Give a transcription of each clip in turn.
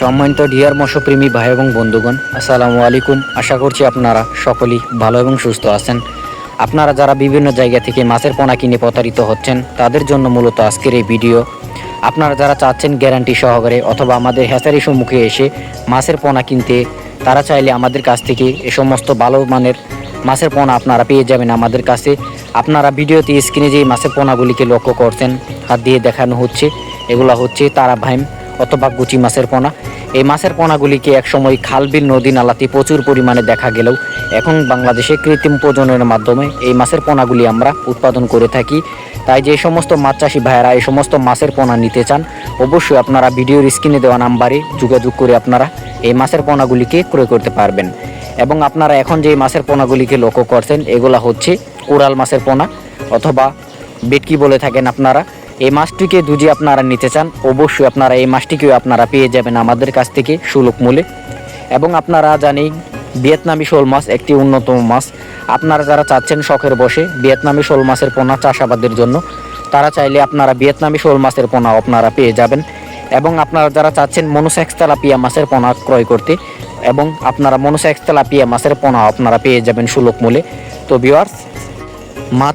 সম্মানিত ডিয়ার মৎস্যপ্রেমী ভাই এবং বন্ধুগণ, আসসালামু আলাইকুম। আশা করছি আপনারা সকলেই ভালো এবং সুস্থ আছেন। আপনারা যারা বিভিন্ন জায়গা থেকে মাছের পোনা কিনে প্রতারিত হচ্ছেন, তাদের জন্য মূলত আজকের এই ভিডিও। আপনারা যারা চাচ্ছেন গ্যারান্টি সহকারে অথবা আমাদের হ্যাচারি সম্মুখে এসে মাছের পোনা কিনতে, তারা চাইলে আমাদের কাছ থেকে এ সমস্ত ভালো মানের মাছের পোনা আপনারা পেয়ে যাবেন আমাদের কাছে। আপনারা ভিডিওতে স্ক্রিনে যে মাছের পোনাগুলিকে লক্ষ্য করছেন, হাত দিয়ে দেখানো হচ্ছে, এগুলো হচ্ছে তারা ভাইম অথবা গুচি মাছের পোনা। এই মাছের পোনাগুলিকে একসময় খালবিল নদী নালাতে প্রচুর পরিমাণে দেখা গেলেও এখন বাংলাদেশে কৃত্রিম প্রজননের মাধ্যমে এই মাছের পোনাগুলি আমরা উৎপাদন করে থাকি। তাই যে সমস্ত মাছ চাষি ভাইয়েরা এই সমস্ত মাছের পোনা নিতে চান, অবশ্যই আপনারা ভিডিওর স্ক্রিনে দেওয়া নাম্বারে যোগাযোগ করে আপনারা এই মাছের পোনাগুলিকে ক্রয় করতে পারবেন। এবং আপনারা এখন যে মাছের পোনাগুলিকে লক্ষ্য করছেন, এগুলা হচ্ছে কোরাল মাছের পোনা অথবা বেটকি বলে থাকেন আপনারা। এই মাছটিকে দুজি আপনারা নিতে চান, অবশ্যই আপনারা এই মাছটিকেও আপনারা পেয়ে যাবেন আমাদের কাছ থেকে সুলভ মূল্যে। এবং আপনারা জানি ভিয়েতনামি শোল মাছ একটি অন্যতম মাছ। আপনারা যারা চাচ্ছেন শখের বসে ভিয়েতনামি শোল মাছের পোনা চাষাবাদের জন্য, তারা চাইলে আপনারা ভিয়েতনামি শোল মাছের পোনা আপনারা পেয়ে যাবেন। এবং আপনারা যারা চাচ্ছেন মনোসেক্স তেলাপিয়া মাছের পোনা ক্রয় করতে, এবং আপনারা মনোসেক্স তেলাপিয়া মাছের পোনা আপনারা পেয়ে যাবেন সুলভ মূল্যে। তো ভিওয়ার্স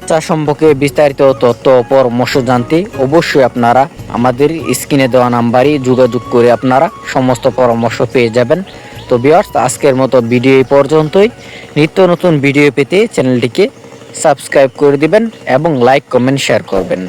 চাষ সম্পর্কে বিস্তারিত তথ্য পরামর্শ জানতে অবশ্যই আপনারা আমাদের স্ক্রিনে দেওয়া নাম্বারই যোগাযোগ করে আপনারা সমস্ত পরামর্শ পেয়ে যাবেন। তো বিয়ার্স আজকের মতো ভিডিও পর্যন্তই। নিত্য নতুন ভিডিও পেতে চ্যানেলটিকে সাবস্ক্রাইব করে দিবেন এবং লাইক, কমেন্ট, শেয়ার করবেন।